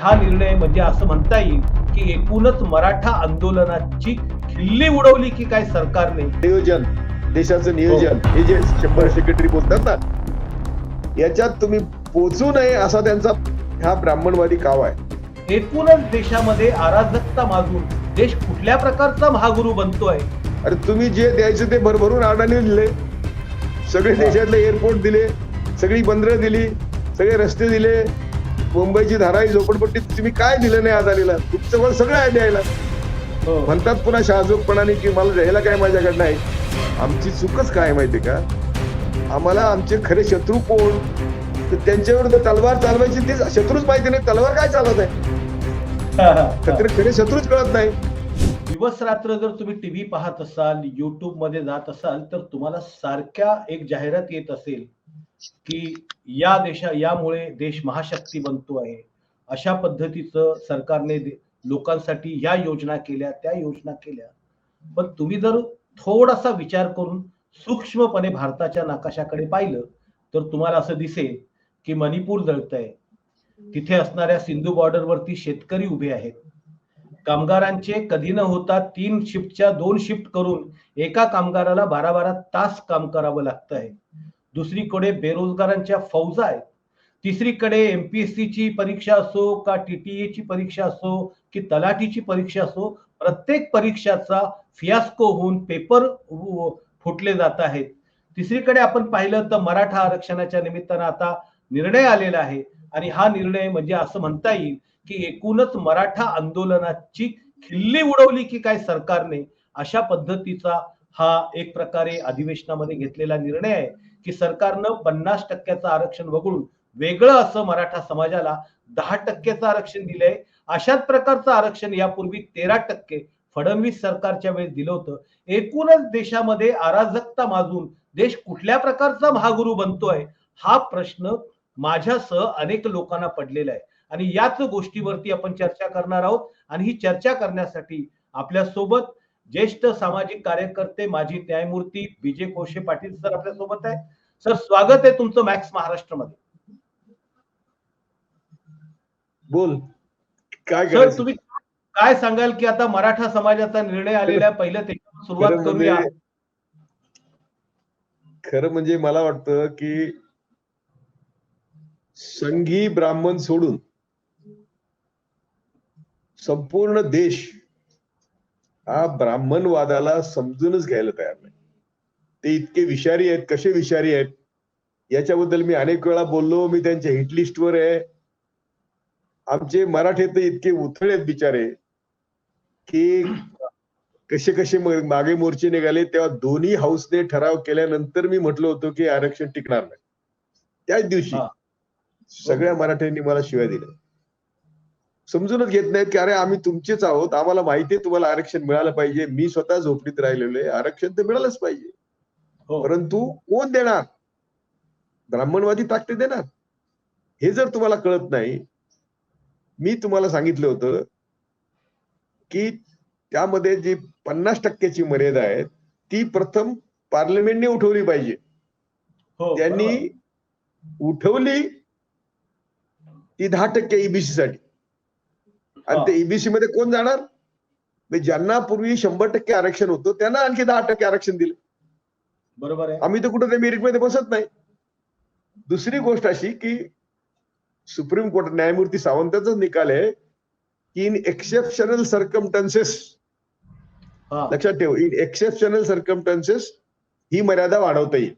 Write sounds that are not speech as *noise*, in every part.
हा निर्णय म्हणजे असं म्हणता येईल की एकूणच मराठा आंदोलनाची खिल्ली उडवली की काय सरकारने? नियोजन देशाचं नियोजन. हे. जे शंभर सेक्रेटरी बोलतात ना याच्यात तुम्ही पोचू नये असा त्यांचा हा ब्राह्मणवादी काव आहे. एकूणच देशामध्ये अराजकता माजून देश कुठल्या प्रकारचा महागुरु बनतोय? अरे तुम्ही जे द्यायचे ते भरभरून अडाणी दिले. सगळे देशातले एअरपोर्ट दिले सगळी बंदरं दिली सगळे रस्ते दिले. मुंबईची धाराई झोपडपट्टी तुम्ही काय दिलं नाही अदानीला तुमचं पण सगळं आहे द्यायला. म्हणतात पुन्हा शहाजोगपणाने की मला द्यायला काय माझ्याकडनं आहे आमची चूकच काय माहिती का? आम्हाला आमचे खरे शत्रू कोण? तर त्यांच्या विरुद्ध तलवार चालवायची ते शत्रूच माहिती नाही. तलवार काय चालत आहे? खरे शत्रूच कळत नाही. दिवस रात्र जर तुम्ही टीव्ही पाहत असाल युट्यूबमध्ये जात असाल तर तुम्हाला सारख्या एक जाहिरात येत असेल. की या देशा यामुळे देश महाशक्ती बनतो आहे. अशा पद्धतीचं सरकारने लोकांसाठी या योजना केल्या त्या योजना केल्या. पण तुम्ही जर थोडासा विचार करून सूक्ष्मपणे भारताच्या नकाशाकडे पाहिलं तर तुम्हाला असं दिसेल की मणिपूर जळतंय. तिथे असणाऱ्या सिंधू बॉर्डरवरती शेतकरी उभे आहेत. कामगारांचे कधी न होता तीन शिफ्टच्या दोन शिफ्ट करून एका कामगाराला बारा बारा तास काम करावं लागतं आहे दुसरीकडे बेरोजगारांच्या फौजा आहेत. तिसरीकडे एमपीएससी ची परीक्षा असो का टीटीए ची परीक्षा असो की तलाठीची परीक्षा असो प्रत्येक परीक्षाचा फियास्को होऊन पेपर फुटले जात आहेत. तिसरीकडे आपण पाहिलं तर मराठा आरक्षणाच्या निमित्तानं आता निर्णय आलेला आहे. आणि हा निर्णय म्हणजे असं म्हणता येईल की एकूणच मराठा आंदोलनाची खिल्ली उडवली की काय सरकारने अशा पद्धतीचा हा एक प्रकारे अधिवेशनामध्ये घेतलेला निर्णय आहे. की सरकारनं पन्नास टक्क्याचं आरक्षण वगळून वेगळं असं मराठा समाजाला दहा टक्क्याचं आरक्षण दिलंय. अशाच प्रकारचं आरक्षण यापूर्वी तेरा टक्के फडणवीस सरकारच्या वेळेस दिलं होतं. एकूणच देशामध्ये अराजकता माजून देश कुठल्या प्रकारचा महागुरु बनतोय हा प्रश्न माझ्यासह अनेक लोकांना पडलेला आहे. आणि याच गोष्टीवरती आपण चर्चा करणार आहोत. आणि ही चर्चा करण्यासाठी आपल्यासोबत ज्येष्ठ सामाजिक कार्यकर्ते माजी न्यायमूर्ती विजय कोशे पाटील सर आपल्यासोबत आहे सर स्वागत आहे तुमचं मॅक्स महाराष्ट्रामध्ये. बोल. काय सर तुम्ही काय सांगाल की आता मराठा समाजाचा निर्णय आलेला पहिलं त्याच्यावर सुरुवात खरं करूया. म्हणजे खरं म्हणजे मला वाटतं की संघी ब्राह्मण सोडून संपूर्ण देश हा ब्राह्मणवादाला समजूनच घ्यायला तयार नाही. ते इतके विषारी आहेत कसे विषारी आहेत? याच्याबद्दल मी अनेक वेळा बोललो मी त्यांच्या हिट लिस्टवर आहे. आमचे मराठे तर इतके उथळे आहेत बिचारे की कसे कसे मागे मोर्चे निघाले तेव्हा दोन्ही हाऊसने ठराव केल्यानंतर मी म्हटलं होतं की आरक्षण टिकणार नाही. त्याच दिवशी हा. सगळ्या मराठ्यांनी मला शिवाय दिल्या. समजूनच घेत नाहीत की अरे आम्ही तुमचेच आहोत आम्हाला माहिती आहे तुम्हाला आरक्षण मिळालं पाहिजे. मी स्वतः झोपडीत राहिलेलो आहे आरक्षण तर मिळालंच पाहिजे. हो परंतु कोण देणार? ब्राह्मणवादी ताकद देणार. हे जर तुम्हाला कळत नाही मी तुम्हाला सांगितलं होतं की त्यामध्ये जी पन्नास टक्क्याची मर्यादा आहे ती प्रथम पार्लमेंटने उठवली पाहिजे. हो त्यांनी. उठवली ती दहा टक्के ईबीसी साठी. आणि हा. ते ईबीसी मध्ये कोण जाणार? म्हणजे ज्यांना पूर्वी शंभर टक्के आरक्षण होतं त्यांना आणखी दहा टक्के आरक्षण दिलं. बरोबर आहे. आम्ही तर कुठं त्या मेरिटमध्ये बसत नाही. दुसरी गोष्ट अशी की सुप्रीम कोर्ट न्यायमूर्ती सावंताचाच निकाल आहे की इन एक्सेप्शनल सर्कमटन्सेस लक्षात ठेव इन एक्सेप्शनल सर्कमटन्सेस ही मर्यादा वाढवता येईल.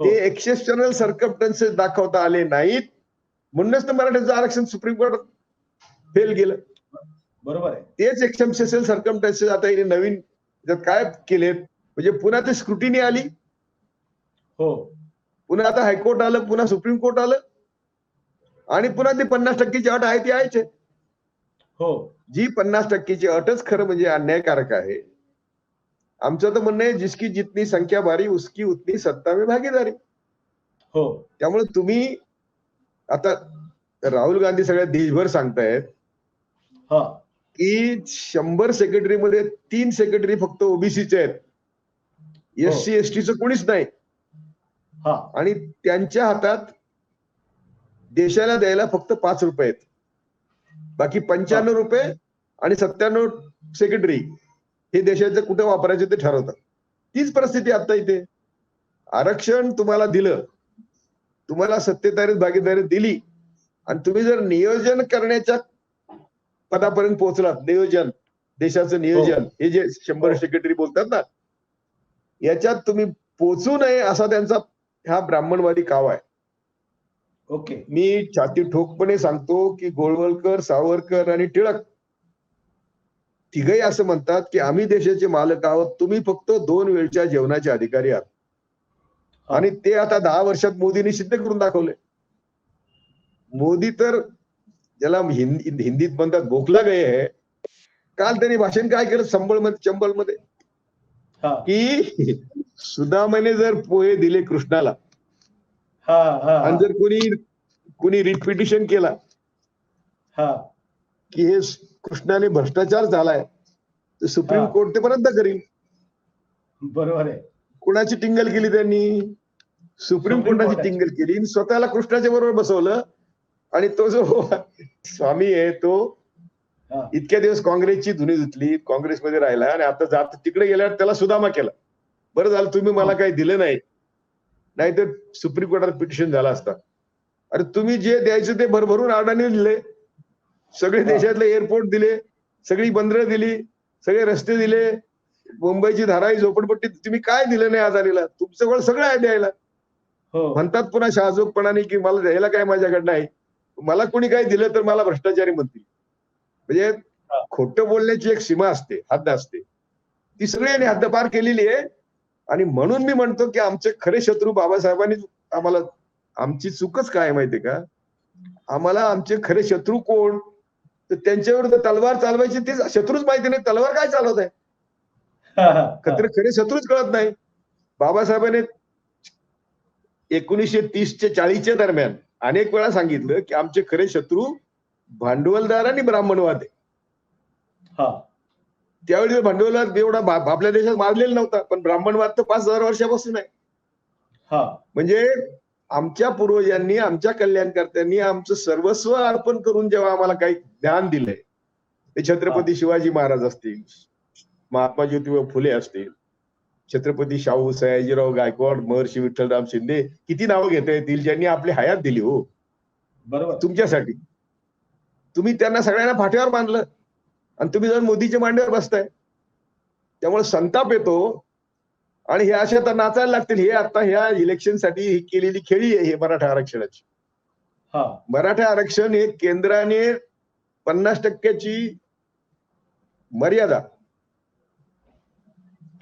हो. ते एक्सेप्शनल सर्कमटन्सेस दाखवता आले नाहीत म्हणूनच तर मराठ्याचं आरक्षण सुप्रीम कोर्ट फेल गेलं बरोबर आहे. तेच एक्सेप्शनल सर्कमटन्सेस आता नवीन काय केलेत म्हणजे पुन्हा ते स्क्रुटिनी आली. हो. पुन्हा आता हायकोर्ट आलं पुन्हा सुप्रीम कोर्ट आलं. आणि पुन्हा ती पन्नास टक्केची अट आहे ती आहेच आहे. हो. जी पन्नास टक्केची अटच खरं म्हणजे अन्यायकारक आहे. आमचं तर म्हणणं आहे जिसकी जितनी संख्या भारी उसकी उतनी सत्ता में भागीदारी. हो. त्यामुळे तुम्ही आता राहुल गांधी सगळ्या देशभर सांगतायत हा. की शंभर सेक्रेटरी मध्ये तीन सेक्रेटरी फक्त ओबीसीचे आहेत. एस सी एस टीचं कोणीच नाही. हा. आणि त्यांच्या हातात देशाला द्यायला फक्त पाच रुपये आहेत. बाकी पंच्याण्णव रुपये आणि सत्त्याण्णव सेक्रेटरी हे देशाचं कुठे वापरायचे ते ठरवतात. तीच परिस्थिती आता इथे. आरक्षण तुम्हाला दिलं. तुम्हाला सत्तेदारीत भागीदारी दिली. आणि तुम्ही जर नियोजन करण्याच्या पदापर्यंत पोहोचलात नियोजन देशाचं नियोजन हे. जे शंभर सेक्रेटरी बोलतात ना याच्यात तुम्ही पोचू नये असा त्यांचा हा ब्राह्मणवादी काव आहे. ओके. मी छाती ठोकपणे सांगतो की गोळवलकर सावरकर आणि टिळक तिघही असं म्हणतात की आम्ही देशाचे मालक आहोत तुम्ही फक्त दोन वेळच्या जेवणाचे अधिकारी आहात. आणि ते आता दहा वर्षात मोदींनी सिद्ध करून दाखवले. मोदी तर ज्याला हिंदी हिंदीत म्हणतात गए आहे काल त्यांनी भाषण काय केलं? संबळमध्ये चंबलमध्ये की सुदामाने जर पोहे दिले कृष्णाला हा हा आणि जर कोणी कोणी रिपिटिशन केला हा. की हे कृष्णाने भ्रष्टाचार झालाय तर सुप्रीम. कोर्ट ते पर्यंत करील. बरोबर आहे. कोणाची टिंगल केली त्यांनी? सुप्रीम कोर्टाची. टिंगल केली. स्वतःला कृष्णाच्या बरोबर बसवलं. आणि तो जो स्वामी आहे तो इतक्या दिवस काँग्रेसची धुनी धुतली काँग्रेसमध्ये राहिला आणि आता जात तिकडे गेल्यावर त्याला सुदामा केला. बरं झालं तुम्ही मला काही दिलं नाही. नाहीतर सुप्रीम कोर्टात पिटिशन झाला असता. अरे तुम्ही जे द्यायचं ते भरभरून अडाणी दिले. सगळे. देशातले एअरपोर्ट दिले सगळी बंदरं दिली सगळे रस्ते दिले मुंबईची धाराई झोपडपट्टी तुम्ही काय दिलं नाही अदानीला तुमचं सगळं आहे द्यायला. हो. म्हणतात पुन्हा शहाजोगपणाने की मला द्यायला काय माझ्याकडनं आहे मला कोणी काही दिलं तर मला भ्रष्टाचारी म्हणतील. म्हणजे खोटं बोलण्याची एक सीमा असते हद्द असते. ती सगळ्यांनी हद्दपार केलेली आहे. आणि म्हणून मी म्हणतो की आमचे खरे शत्रू बाबासाहेबांनी आम्हाला आमची चूकच काय माहितीये का? आम्हाला आमचे खरे शत्रू कोण? तर त्यांच्या विरुद्ध तलवार चालवायची ते शत्रूच माहिती नाही. तलवार काय चालवत आहे? *laughs* खरे खरे शत्रूच कळत नाही. बाबासाहेबांनी एकोणीसशे तीसच्या चाळीसच्या दरम्यान अनेक वेळा सांगितलं की आमचे खरे शत्रू भांडवलदार आणि ब्राह्मणवाद आहे. हा. त्यावेळी भांडवलवाद एवढा आपल्या देशात माजलेला नव्हता पण ब्राह्मणवाद तर पाच हजार वर्षापासून आहे. हा. म्हणजे आमच्या पूर्वजांनी आमच्या कल्याणकर्त्यांनी आमचं सर्वस्व अर्पण करून जेव्हा आम्हाला काही ज्ञान दिलंय ते छत्रपती शिवाजी महाराज असतील महात्मा ज्योतिबा फुले असतील छत्रपती शाहू सयाजीराव गायकवाड महर्षी विठ्ठलराम शिंदे किती नावं घेता येतील ज्यांनी आपली हयात दिली हो? बरोबर. तुमच्यासाठी. तुम्ही त्यांना सगळ्यांना फाट्यावर बांधलं. आणि तुम्ही जाऊन मोदीच्या मांड्यावर बसताय. त्यामुळे संताप येतो. आणि हे अशा तर नाचायला लागतील. हे आता ह्या इलेक्शनसाठी ही केलेली खेळी आहे हे मराठा आरक्षणाची. हा. मराठा आरक्षण हे केंद्राने पन्नास टक्क्याची मर्यादा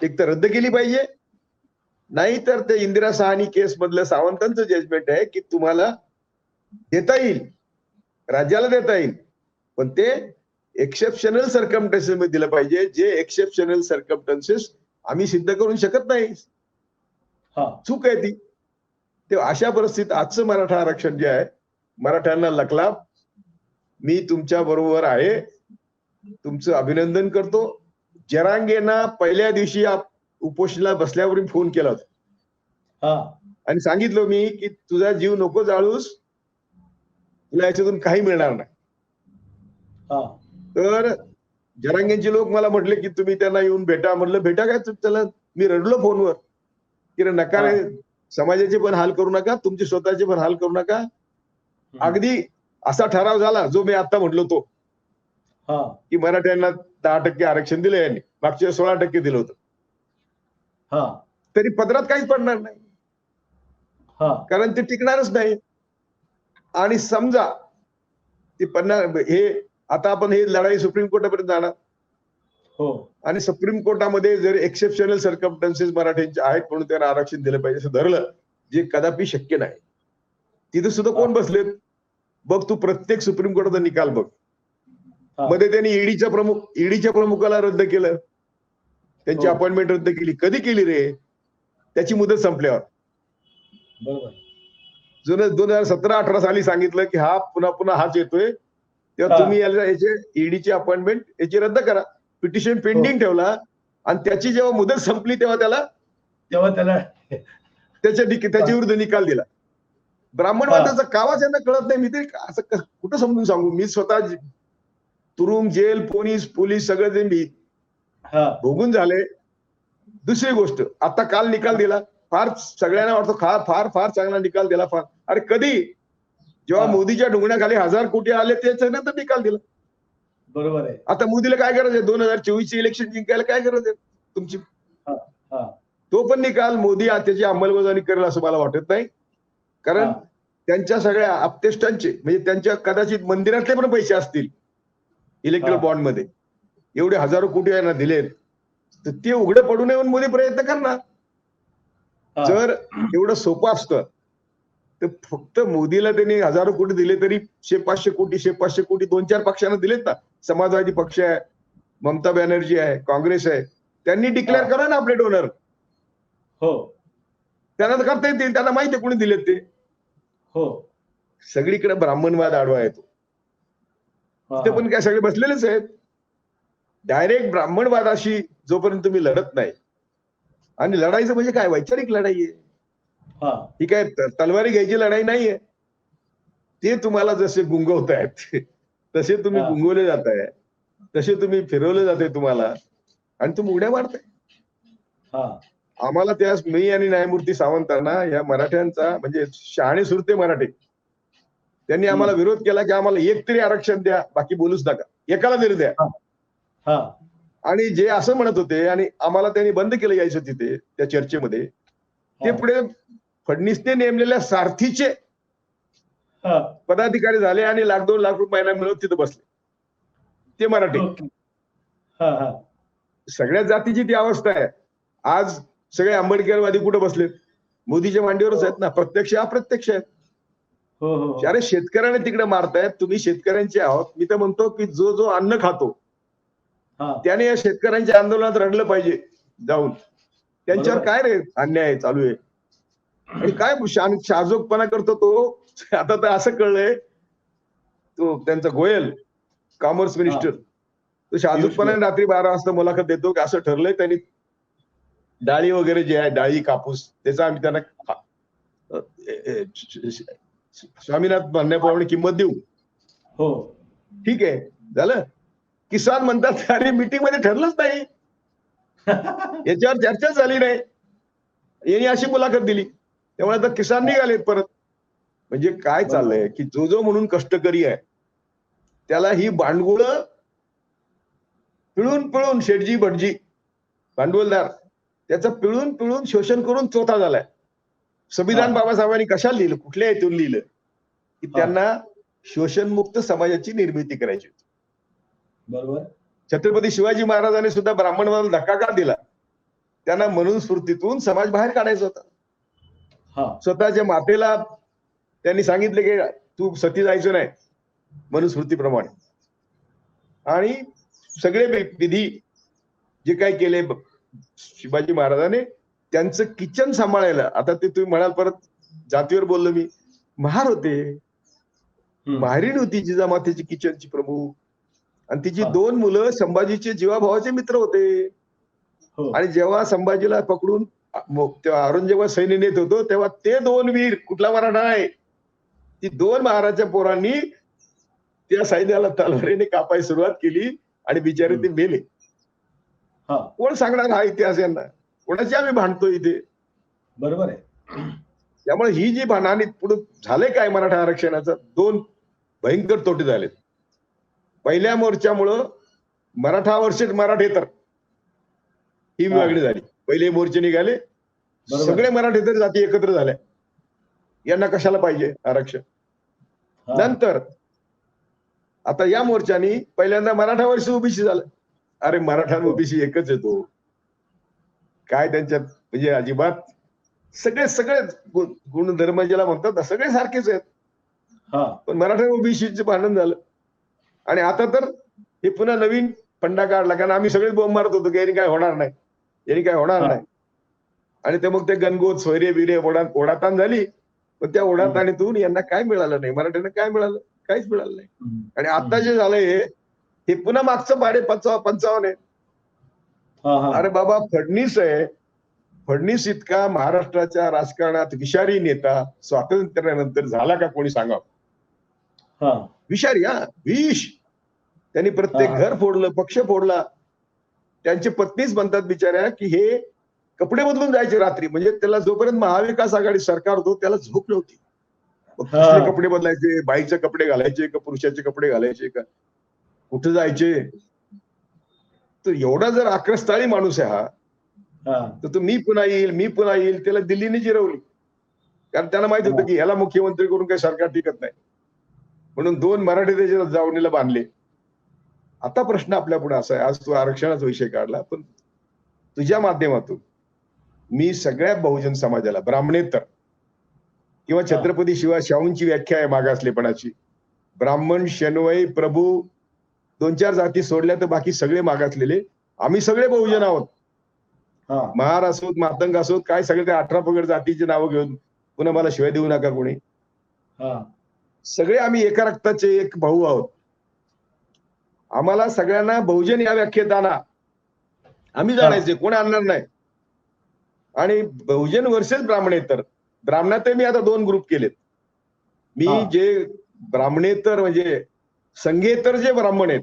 एक तर रद्द केली पाहिजे. नाही तर ते इंदिरा सहानी केस मधलं सावंतांचं जजमेंट आहे की तुम्हाला देता येईल. राज्याला देता येईल. पण ते एक्सेप्शनल सर्कमटन्सेस मध्ये दिलं पाहिजे. जे एक्सेप्शनल सर्कमटन्सेस आम्ही सिद्ध करू शकत नाही. हा. चूक आहे ती. ते अशा परिस्थितीत आजचं मराठा आरक्षण जे आहे मराठ्यांना लकला मी तुमच्या बरोबर आहे. तुमचं अभिनंदन करतो. जरांगेना पहिल्या दिवशी आप- उपोषणाला बसल्यावरून फोन केला होता. हा. आणि सांगितलं मी की तुझा जीव नको जाळूस. तुला याच्यातून काही मिळणार नाही. तर जरांगेंचे लोक मला म्हटले की तुम्ही त्यांना येऊन भेटा. म्हटलं भेटा काय त्याला मी रडलो फोनवर. की नका रे समाजाचे पण हाल करू नका तुमचे स्वतःचे पण हाल करू नका. अगदी असा ठराव झाला जो मी आता म्हटलो तो. हा. की मराठ्यांना दहा टक्के आरक्षण दिलं यांनी. मागच्या सोळा टक्के दिलं होतं. हा. तरी पदरात काहीच पडणार नाही. हा. कारण ते टिकणारच नाही. आणि समजा ते पन्नास हे आता आपण हे लढाई सुप्रीम कोर्टापर्यंत जाणार. हो. आणि सुप्रीम कोर्टामध्ये जर एक्सेप्शनल सर्कमटन्सेस मराठ्यांचे आहेत म्हणून त्यांना आरक्षण दिलं पाहिजे असं धरलं जे कदापि शक्य नाही. तिथे सुद्धा कोण बसलेत? बघ तू प्रत्येक सुप्रीम कोर्टाचा निकाल बघ. हा. मध्ये त्यांनी ईडीच्या प्रमुख ईडीच्या प्रमुखाला रद्द केलं. त्यांची हो. अपॉइंटमेंट रद्द केली. कधी केली रे? त्याची मुदत संपल्यावर. बरोबर. जुनं दोन हजार सतरा अठरा साली सांगितलं की हा पुन्हा पुन्हा हाच येतोय. तेव्हा. तुम्ही याला याचे ईडीची अपॉइंटमेंट याची रद्द करा. पिटिशन पेंडिंग हो. ठेवला. आणि त्याची जेव्हा मुदत संपली तेव्हा त्याला तेव्हा त्याला त्याच्या त्याच्या विरुद्ध निकाल दिला. ब्राह्मणवादाचा कावा त्यांना कळत नाही. मी ते असं कुठं समजून सांगू? मी स्वतः तुरुंग जेल पोलीस पोलीस सगळं जे मी हा. भोगून झाले. दुसरी गोष्ट आता काल निकाल दिला. फार सगळ्यांना वाटतं खा फार फार चांगला निकाल दिला. फार अरे कधी? जेव्हा. मोदीच्या ढुंगण्याखाली हजार कोटी आले त्याच्यानंतर निकाल दिला. बरोबर आहे. आता मोदीला काय गरज आहे? दोन हजार चोवीस चे इलेक्शन जिंकायला काय गरज आहे? तुमची. तो पण निकाल मोदी त्याची अंमलबजावणी करेल असं मला वाटत नाही. कारण. त्यांच्या सगळ्या आपतेष्टांचे म्हणजे त्यांच्या कदाचित मंदिरातले पण पैसे असतील इलेक्ट्रल हा. बॉन्डमध्ये एवढे हजारो कोटी यांना दिलेत. तर ते उघडं पडू नये म्हणून मोदी प्रयत्न करणार. जर एवढं सोपं असतं तर फक्त मोदीला त्यांनी हजारो कोटी दिले तरी शे पाचशे कोटी शे पाचशे कोटी दोन चार पक्षांना दिलेत ना. समाजवादी पक्ष आहे ममता बॅनर्जी आहे काँग्रेस आहे. त्यांनी डिक्लेअर. करा ना आपले डोनर हो. त्यांना तर करता येतील त्यांना माहिती आहे कोणी दिलेत ते. हो. सगळीकडे ब्राह्मणवाद आडवा येतो. ते पण काय सगळे बसलेलेच आहेत. डायरेक्ट ब्राह्मणवादाशी जोपर्यंत तुम्ही लढत नाही. आणि लढाईचं म्हणजे काय? वैचारिक लढाई आहे. हा. काय तलवारी घ्यायची लढाई नाहीये. ते तुम्हाला जसे गुंगवत आहेत तसे तुम्ही. गुंगवले जात आहे तसे तुम्ही फिरवले जाते तुम्हाला आणि तुम्ही उड्या मारताय. हा. आम्हाला त्या मी आणि न्यायमूर्ती सावंतांना या मराठ्यांचा म्हणजे शहाणे सुरते मराठे त्यांनी आम्हाला विरोध केला की आम्हाला एक तरी आरक्षण द्या बाकी बोलूच नका. एकाला तरी द्या. आणि जे असं म्हणत होते आणि आम्हाला त्यांनी बंद केलं यायचं तिथे त्या चर्चेमध्ये ते. पुढे फडणीसने नेमलेल्या सारथीचे पदाधिकारी झाले आणि लाख दोन लाख रुपये मिळवत तिथे बसले. ते मराठी. सगळ्या जातीची ती अवस्था आहे. आज सगळे आंबेडकरवादी कुठे बसलेत? मोदीच्या मांडीवरच आहेत ना. प्रत्यक्ष अप्रत्यक्ष आहेत. हो हो हो. अरे शेतकऱ्याने तिकडे मारतायत. तुम्ही शेतकऱ्यांचे आहोत. मी तर म्हणतो की जो जो अन्न खातो त्याने या शेतकऱ्यांच्या आंदोलनात रडलं पाहिजे जाऊन. त्यांच्यावर. काय रे अन्याय चालू आहे? आणि काय शाजोकपणा करतो तो. आता तर असं कळलंय. तो त्यांचा गोयल कॉमर्स मिनिस्टर तो शाजूकपणाने रात्री बारा वाजता मुलाखत देतो की असं ठरलंय त्यांनी. डाळी वगैरे जे आहे डाळी कापूस त्याचा आम्ही त्यांना स्वामीनाथ म्हणण्याप्रमाणे किंमत देऊ. हो. ठीक आहे. झालं? किसान म्हणतात अरे मीटिंगमध्ये ठरलंच नाही. *laughs* याच्यावर चर्चा झाली नाही. यांनी अशी मुलाखत दिली. त्यामुळे आता किसान निघालेत परत. म्हणजे काय चाललंय? की जो जो म्हणून कष्टकरी आहे त्याला ही भांडवळ पिळून पिळून शेटजी भटजी भांडवलदार त्याचं पिळून पिळून शोषण करून चोथा झालाय. संविधान. बाबासाहेबांनी कशाला लिहिलं? कुठल्या हेतून लिहिलं? की. त्यांना शोषणमुक्त समाजाची निर्मिती करायची होती. बरोबर. छत्रपती शिवाजी महाराजांनी सुद्धा ब्राह्मणवादाला धक्का का दिला? त्यांना म्हणून स्फूर्तीतून समाज बाहेर काढायचा होता. स्वतःच्या मातेला त्यांनी सांगितले की तू सती जायचं नाही मनुस्मृतीप्रमाणे आणि सगळे विधी जे काय केले शिवाजी महाराजांनी त्यांचं किचन सांभाळायला. आता ते तुम्ही म्हणाल परत जातीवर बोललो मी. महार होते. माहेरीण होती जिजामातेची किचनची प्रमुख आणि तिची. दोन मुलं संभाजीचे जीवाभावाचे मित्र होते. हो. आणि जेव्हा संभाजीला पकडून तेव्हा औरंगजेबा सैन्य नेत होतो तेव्हा ते दोन वीर कुठला मराठा आहे ती दोन महाराजच्या पोरांनी त्या सैन्याला तलवारीने कापायला सुरुवात केली आणि बिचारे ते मेले. हा. कोण सांगणार हा इतिहास यांना? कोणाची आम्ही भांडतो इथे? बरोबर आहे. त्यामुळे ही जी भांडणी पुढे झाले काय मराठा आरक्षणाचं? दोन भयंकर तोटे झालेत. पहिल्या मोर्चामुळं मराठा वर्ष मराठेतर ही हा. विभागणी झाली. पहिले मोर्चे निघाले. सगळे मराठेतर जाती एकत्र झाल्या. यांना कशाला पाहिजे आरक्षण. नंतर आता या मोर्चानी पहिल्यांदा मराठा वर्ष ओबीसी झालं. अरे मराठा ओबीसी एकच येतो काय त्यांच्यात म्हणजे अजिबात सगळे सगळे गुणधर्म ज्याला म्हणतात ना सगळे सारखेच आहेत. पण मराठा ओबीसीचं भांडण झालं. आणि आता तर हे पुन्हा नवीन फंडा काढला कारण आम्ही सगळेच बोंब मारत होतो की काय होणार नाही. यांनी काय होणार. नाही. आणि ते मग ते गणगोत सोयरे बिरे ओढा ओढाताण झाली. पण त्या ओढाताणीतून यांना काय मिळालं नाही? मराठ्यांना काय मिळालं? काहीच मिळालं नाही. आणि आता जे झालंय हे पुन्हा मागचं पाडे पंचाव पंचावन्न आहे. अरे बाबा फडणीस आहे. फडणीस इतका महाराष्ट्राच्या राजकारणात विषारी नेता स्वातंत्र्यानंतर झाला का कोणी सांगा विषारी हा. विष. त्यांनी प्रत्येक. घर फोडलं पक्ष फोडला. त्यांचे पत्नीच म्हणतात बिचाऱ्या की हे कपडे बदलून जायचे रात्री. म्हणजे त्याला जोपर्यंत महाविकास आघाडी सरकार होतो त्याला झोप नव्हती. कपडे बदलायचे बाईचे कपडे घालायचे का पुरुषाचे कपडे घालायचे का कुठे जायचे? तर एवढा जर आक्रस्ताळी माणूस आहे हा तर तो मी पुन्हा येईल मी पुन्हा येईल त्याला दिल्लीने जिरवली. कारण त्यांना माहीत होतं की ह्याला मुख्यमंत्री करून काही सरकार टिकत नाही. म्हणून दोन मराठी त्याच्या जावणीला बांधले. आता प्रश्न आपल्या पुढे असा आहे. आज तू आरक्षणाचा विषय काढला पण तुझ्या माध्यमातून मी सगळ्या बहुजन समाजाला ब्राह्मणेतर किंवा छत्रपती शिवाय शाहूंची व्याख्या आहे मागासलेपणाची. ब्राह्मण शनवय प्रभू दोन चार जाती सोडल्या तर बाकी सगळे मागासलेले. आम्ही सगळे बहुजन आहोत. हा. महार असोत मातंग असोत काय सगळे त्या अठरा पगड जातीची नावं घेऊन पुन्हा मला शिवाय देऊ नका कोणी. हा. सगळे आम्ही एका रक्ताचे एक भाऊ आहोत. आम्हाला सगळ्यांना बहुजन या व्याख्येत आणा आम्ही जाणायचे कोण आणणार नाही आणि बहुजन वर्सेस ब्राह्मणेतर ब्राह्मणात मी आता दोन ग्रुप केलेत मी. जे ब्राह्मणेतर म्हणजे संघेतर जे ब्राह्मण आहेत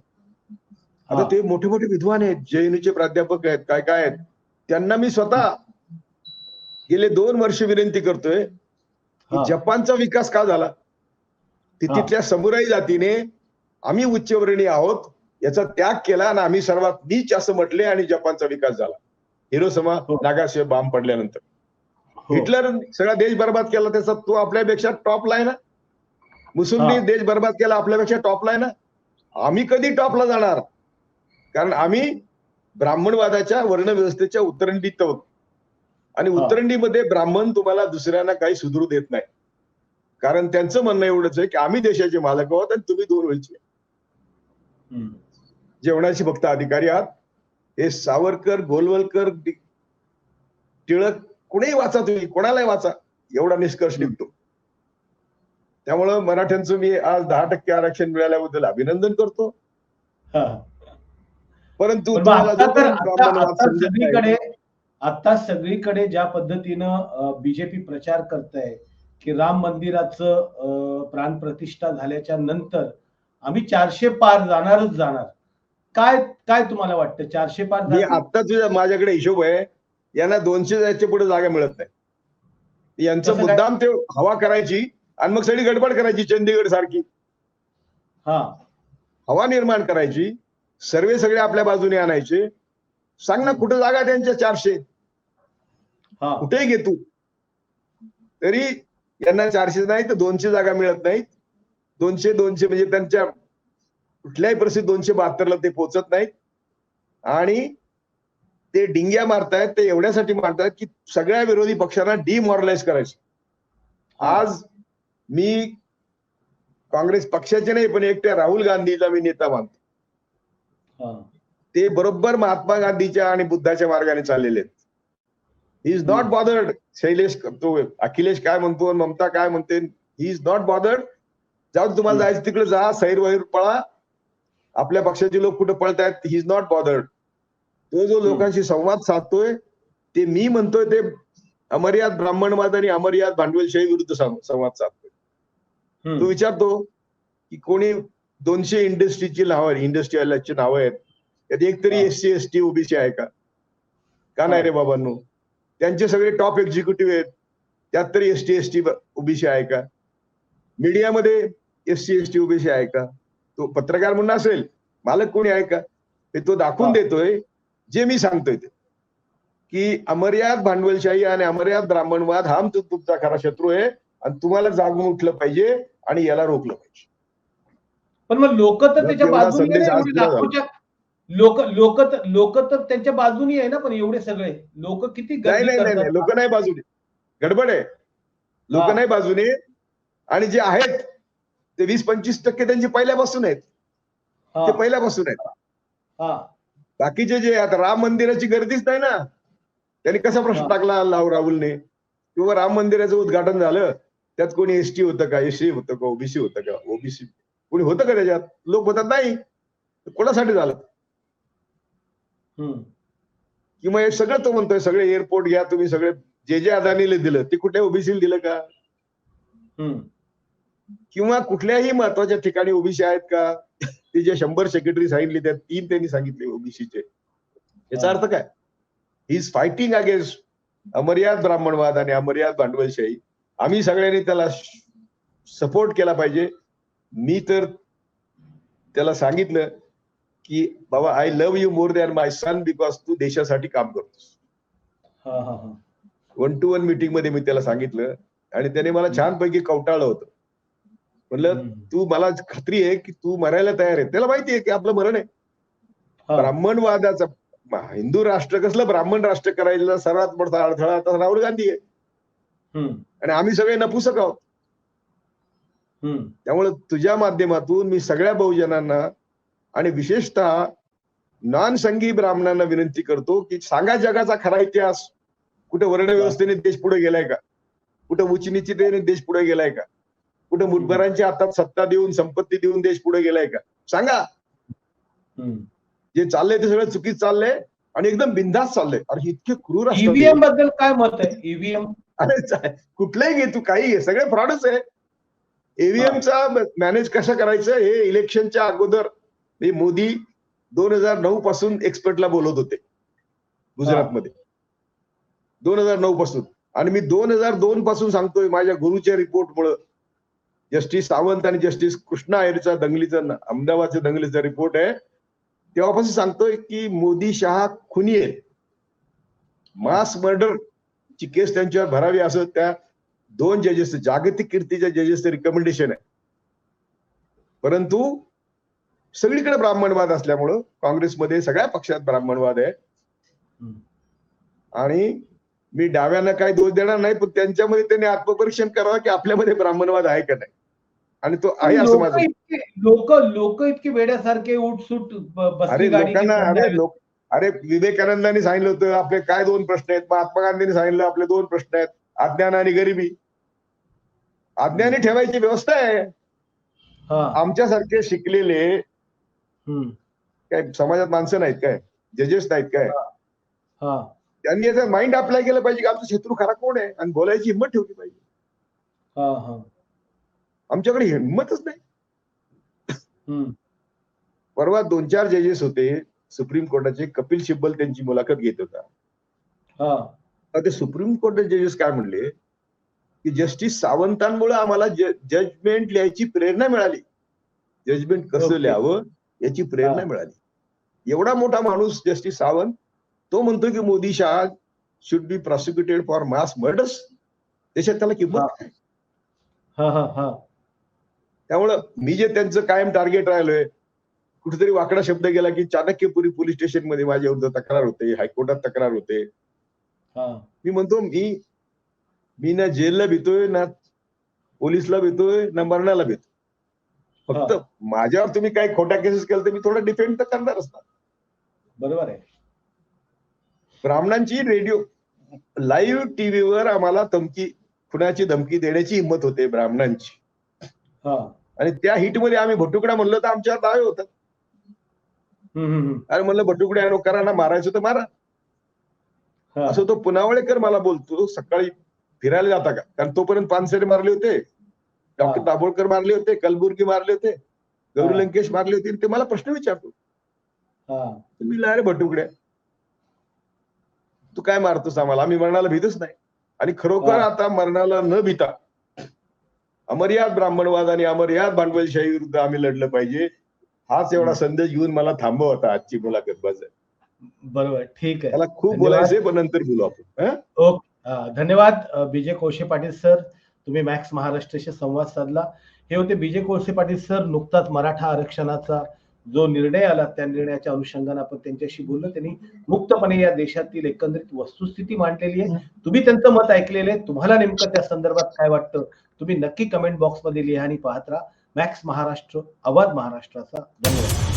आता. ते मोठे मोठे विद्वान आहेत जैनचे प्राध्यापक आहेत काय काय आहेत त्यांना मी स्वतः गेले दोन वर्ष विनंती करतोय. जपानचा विकास का झाला. तिथल्या समुराई जातीने आम्ही उच्चवर्णीय आहोत याचा त्याग केला आणि आम्ही सर्वात नीच असं म्हटले आणि जपानचा विकास झाला. हिरोसमा हो. नागाशिवाय बांब पडल्यानंतर. हो. हिटलर सगळा देश बर्बाद केला त्याचा तो आपल्यापेक्षा टॉपला आहे. ना मुसोलिनी हा. देश बर्बाद केला आपल्यापेक्षा टॉपला आहे. ना आम्ही कधी टॉपला जाणार? कारण आम्ही ब्राह्मणवादाच्या वर्णव्यवस्थेच्या उत्तरंडीत आहोत. आणि. उत्तरंडीमध्ये ब्राह्मण तुम्हाला दुसऱ्यांना काही सुधरू देत नाही. कारण त्यांचं म्हणणं एवढंच आहे की आम्ही देशाचे मालक आहोत आणि तुम्ही दोन वेळचे. जेवणाचे फक्त अधिकारी आहात. हे सावरकर गोलवलकर टिळक कुणीही वाचा तुम्ही कोणालाही वाचा एवढा निष्कर्ष निघतो. त्यामुळं मराठ्यांचं मी आज दहा टक्के आरक्षण मिळाल्याबद्दल अभिनंदन करतो. हा. परंतु सगळीकडे आता सगळीकडे ज्या पद्धतीनं बीजेपी प्रचार करत आहे की राम मंदिराचं अं, प्राणप्रतिष्ठा झाल्याच्यानंतर आम्ही चारशे पार जाणारच जाणार. काय काय तुम्हाला वाटतं? चारशे पार मी जातील? आता तुझ्या माझ्याकडे हिशोब आहे. यांना दोनशे जायच्या पुढे जागा मिळत नाही. यांचं? मुद्दाम ते हवा करायची आणि मग सगळी गडबड करायची चंदीगड सारखी. हा. हवा निर्माण करायची सर्वे सगळे आपल्या बाजूने आणायचे. सांग ना कुठं जागा त्यांच्या चारशे? हा. कुठेही घे तू. तरी यांना चारशे नाही तर दोनशे जागा मिळत नाहीत. दोनशे दोनशे म्हणजे त्यांच्या कुठल्याही परिस्थितीत दोनशे बहात्तरला ते पोहोचत नाहीत. आणि ते डिंग्या मारतायत ते एवढ्यासाठी मारतायत की सगळ्या विरोधी पक्षांना डिमॉरलाइज करायचं. आज मी काँग्रेस पक्षाचे नाही पण एकट्या राहुल गांधीला मी नेता मानतो. ते बरोबर महात्मा गांधीच्या आणि बुद्धाच्या मार्गाने चाललेले आहेत. He is not bothered Shailesh तो अखिलेश काय म्हणतो ममता काय म्हणते ही इज नॉट बॉदर्ड जाऊ तुम्हाला. जायचं तिकडे जा सैर वैर पळा. आपल्या पक्षाचे लोक कुठे पळतायत ही इज नॉट बॉदर्ड तो जो लोकांशी संवाद साधतोय ते मी म्हणतोय ते अमर्याद ब्राह्मणवाद आणि अमर्याद भांडवलशाही विरुद्ध संवाद साधतोय. तो. विचारतो की कोणी दोनशे इंडस्ट्रीची नावं इंडस्ट्रीयलची नावं आहेत? त्यात एक तरी. S C S T OBC आहे का? का नाही रे बाबांनो? त्यांचे सगळे टॉप एक्झिक्युटिव्ह आहेत. त्यात तरी S T S T OBC आहे का? मीडियामध्ये S C S T OBC आहे का? तो पत्रकार म्हणून असेल मालक कोणी आहे का? ते तो दाखवून. देतोय जे मी सांगतोय ते. की अमर्याद भांडवलशाही आणि अमर्याद ब्राह्मणवाद हा तु- तुमचा खरा शत्रू आहे आणि तुम्हाला जागून उठलं पाहिजे आणि याला रोखलं पाहिजे. पण मग लोक तर त्याच्या लोक लोक तर लोक तर त्यांच्या बाजूनी आहे ना पण एवढे सगळे. लोक किती नाही नाही लोक नाही बाजूने. गडबड आहे. लोक. नाही बाजूने. आणि जे आहेत ते वीस पंचवीस टक्के त्यांचे पहिल्यापासून आहेत. ते पहिल्यापासून आहेत. बाकीचे जे आता राम मंदिराची गर्दीच नाही ना. त्यांनी कसा प्रश्न. टाकला लाव राहुलने? किंवा राम मंदिराचं उद्घाटन झालं त्यात कोणी एसटी होतं का? एसटी होतं का? ओबीसी होतं का? ओबीसी कोणी होतं का त्याच्यात? लोक म्हणतात नाही. कोणासाठी झालं? किंवा हे सगळं तो म्हणतोय सगळे एअरपोर्ट घ्या तुम्ही सगळे जे जे अदानीला दिलं ते कुठल्या ओबीसीला दिलं का. किंवा कुठल्याही महत्त्वाच्या ठिकाणी ओबीसी आहेत का? ते जे शंभर सेक्रेटरी सांगितले त्या तीन त्यांनी सांगितले ओबीसीचे. याचा अर्थ काय? ही इज फायटिंग अगेन्स्ट अमर्याद ब्राह्मणवाद आणि अमर्याद भांडवलशाही. आम्ही सगळ्यांनी त्याला सपोर्ट केला पाहिजे. मी तर त्याला सांगितलं की बाबा I love you more than my son because तू देशासाठी काम करतोस. वन टू वन मीटिंगमध्ये मी त्याला सांगितलं आणि त्याने मला छानपैकी कवटाळलं होतं. म्हणलं. तू मला खात्री आहे की तू मरायला तयार आहे. त्याला माहिती आहे की आपलं मरण आहे. ब्राह्मणवादाचा हिंदू राष्ट्र कसलं ब्राह्मण राष्ट्र करायला सर्वात मोठा अडथळा आता राहुल गांधी आहे. आणि आम्ही सगळे नपुसक आहोत. त्यामुळे तुझ्या माध्यमातून मी सगळ्या बहुजनांना आणि विशेषतः नॉन संघी ब्राह्मणांना विनंती करतो की सांगा जगाचा खरा इतिहास. कुठे वर्ण व्यवस्थेने देश पुढे गेलाय का? कुठे उचनिचितेने देश पुढे गेलाय का? कुठे मुठभरांच्या हातात सत्ता देऊन संपत्ती देऊन देश पुढे गेलाय का? सांगा. जे चाललंय ते सगळं चुकीच चाललंय आणि एकदम बिंदास चाललंय. अरे इतके क्रूर ईव्हीएमबद्दल काय मत आहे? E ईव्हीएम अरे चा- कुठलंही घे तू काही सगळे फ्रॉडच आहे EVM चा मॅनेज कसं करायचं? हे इलेक्शनच्या अगोदर हे मोदी दोन हजार नऊ पासून एक्सपर्टला बोलत होते. गुजरातमध्ये. दोन हजार नऊ पासून. आणि मी दोन हजार दोन पासून सांगतोय माझ्या गुरुच्या रिपोर्टमुळं जस्टिस सावंत आणि जस्टिस कृष्णा अय्यरचा दंगलीचा अहमदाबादच्या दंगलीचा रिपोर्ट आहे. तेव्हापासून सांगतोय की मोदी शहा खुनी आहेत. मास मर्डर ची केस त्यांच्यावर भरावी असं त्या दोन जजेस जागतिक कीर्तीच्या जजेसचं रिकमेंडेशन आहे. परंतु सगळीकडे ब्राह्मणवाद असल्यामुळं काँग्रेसमध्ये सगळ्या पक्षात ब्राह्मणवाद आहे. आणि मी डाव्यांना काही दोष देणार नाही पण त्यांच्यामध्ये त्यांनी आत्मपरीक्षण करावं की आपल्यामध्ये ब्राह्मणवाद आहे का नाही. आणि तो आहे असं लोक माझं लोक लोक इतके वेड्यासारखे उठसूट अरे लोकांना अरे. लोक अरे विवेकानंदांनी सांगितलं होतं आपले काय दोन प्रश्न आहेत? महात्मा गांधींनी सांगितलं आपले दोन प्रश्न आहेत. अज्ञान आणि गरिबी. अज्ञानी ठेवायची व्यवस्था आहे. हा. आमच्यासारखे शिकलेले. काय समाजात माणसं नाहीत काय? जजेस नाहीत काय? हा. त्यांनी याचं माइंड अप्लाय केलं पाहिजे की आमचा शत्रू खरा कोण आहे? आणि बोलायची हिंमत ठेवली पाहिजे. हा हा. आमच्याकडे हिंमतच नाही. परवा दोन चार जजेस होते सुप्रीम कोर्टाचे कपिल सिब्बल त्यांची मुलाखत घेत होता. हा. ते सुप्रीम कोर्टाचे जजेस काय म्हणले? की जस्टिस सावंतांमुळे आम्हाला जजमेंट लिहायची प्रेरणा मिळाली. जजमेंट कसं. लिहावं याची प्रेरणा. मिळाली. एवढा मोठा माणूस जस्टिस सावंत तो म्हणतो की Modi Shah should be prosecuted for mass murders देशात त्याला किंमत हा. हा हा हा. त्यामुळं मी जे त्यांचं कायम टार्गेट राहिलोय कुठेतरी वाकडा शब्द गेला की चाणक्यपुरी पोलीस स्टेशनमध्ये माझ्या तक्रार होते हायकोर्टात तक्रार होते. हा. मी म्हणतो मी मी ना जेलला भीतोय ना पोलिसला भीतोय ना मरणाला भीतो फक्त माझ्यावर तुम्ही काही खोट्या केसेस केल्या तर मी थोडा डिफेंड तर करणारच ना बरोबर आहे. ब्राह्मणांची रेडिओ लाईव्ह टीव्हीवर आम्हाला धमकी खुनाची धमकी देण्याची हिंमत होते ब्राह्मणांची. हा. आणि त्या हिटमध्ये आम्ही भटुकडा म्हणलं तर दावे होतात हम्म, हम्म, हम्म. अरे म्हणलं भटुकडे लोकांना मारायचं तर मारा हा. असं तो पुनावळेकर मला बोलतो सकाळी फिरायला जाता का कारण तोपर्यंत पानसरे मारले होते डॉक्टर. दाभोळकर मारले होते कलबुर्गी मारले होते गौरी. लंकेश मारले होते ते मला प्रश्न विचारतो मी अरे भटुकडे तू काय मारतोस आम्हाला आम्ही मरणाला भीतच नाही आणि खरोखर. आता मरणाला न भीता अमर्याद ब्राह्मणवाद आणि अमर्याद भांडवलशाही विरुद्ध आम्ही लढलं पाहिजे. हाच एवढा संदेश घेऊन मला थांबव होता आजची मुलाखत बस. बरोबर ठीक आहे. मला खूप. बोलायचंय पण नंतर बोलू आपण. धन्यवाद विजय कोळशे पाटील सर. तुम्ही मॅक्स महाराष्ट्राशी संवाद साधला. हे होते विजय कोळशे पाटील सर नुकताच मराठा आरक्षणाचा जो निर्णय आला त्या निर्णयाच्या अनुषंगाने आपण त्यांच्याशी बोललो. त्यांनी मुक्तपणे या देशातील एकंदरीत वस्तुस्थिती मांडलेली आहे. तुम्ही त्यांचं मत ऐकलेलं आहे. तुम्हाला नेमकं त्या संदर्भात काय वाटतं? तुम्ही नक्की कमेंट बॉक्समध्ये लिहा आणि पाहत राहा. मॅक्स महाराष्ट्र आवाज महाराष्ट्राचा धन्यवाद.